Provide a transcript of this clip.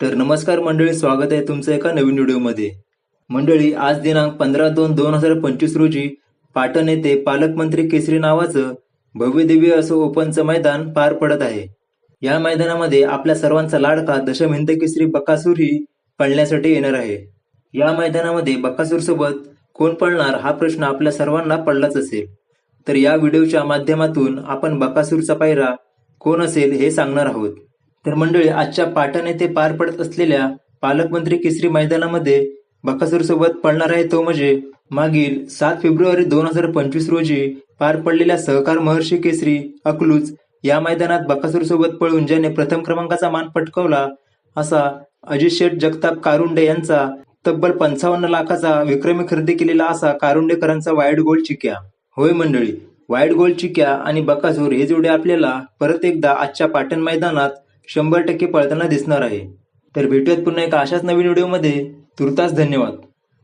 तर नमस्कार मंडळी स्वागत आहे तुमचं एका नवीन व्हिडिओमध्ये. मंडळी आज दिनांक पंधरा दोन दोन हजार पंचवीस रोजी पाटण येथे पालकमंत्री केसरी नावाचं भव्यदिव्य असं ओपनचं मैदान पार पडत आहे. या मैदानामध्ये आपल्या सर्वांचा लाडका दशमहिंद केसरी बकासूर ही पळण्यासाठी येणार आहे. या मैदानामध्ये बकासूर सोबत कोण पळणार हा प्रश्न आपल्या सर्वांना पडलाच असेल. तर या व्हिडिओच्या माध्यमातून आपण बकासूरचा पायरा कोण असेल हे सांगणार आहोत. तर मंडळी आजच्या पाटण येथे पार पडत असलेल्या पालकमंत्री केसरी मैदानामध्ये बकासूर सोबत पडणार आहे तो म्हणजे मागील सात फेब्रुवारी दोन हजार पंचवीस रोजी पार पडलेल्या सहकार महर्षी केसरी अकलूज या मैदानात बकासूर सोबत पळून ज्याने प्रथम क्रमांकाचा मान पटकावला असा अजित शेठ जगताप कारुंडे यांचा तब्बल पंचावन्न लाखाचा विक्रमी खरेदी केलेला असा कारुंडेकरांचा वाईट गोल चिक्या. होय मंडळी वाईट गोल चिक्या आणि बकासूर हे जोडे आपल्याला परत एकदा आजच्या पाटण मैदानात शंभर टक्के पळताना दिसणार आहे. तर भेटूयात पुन्हा एका अशाच नवीन व्हिडिओमध्ये. तुर्तास धन्यवाद.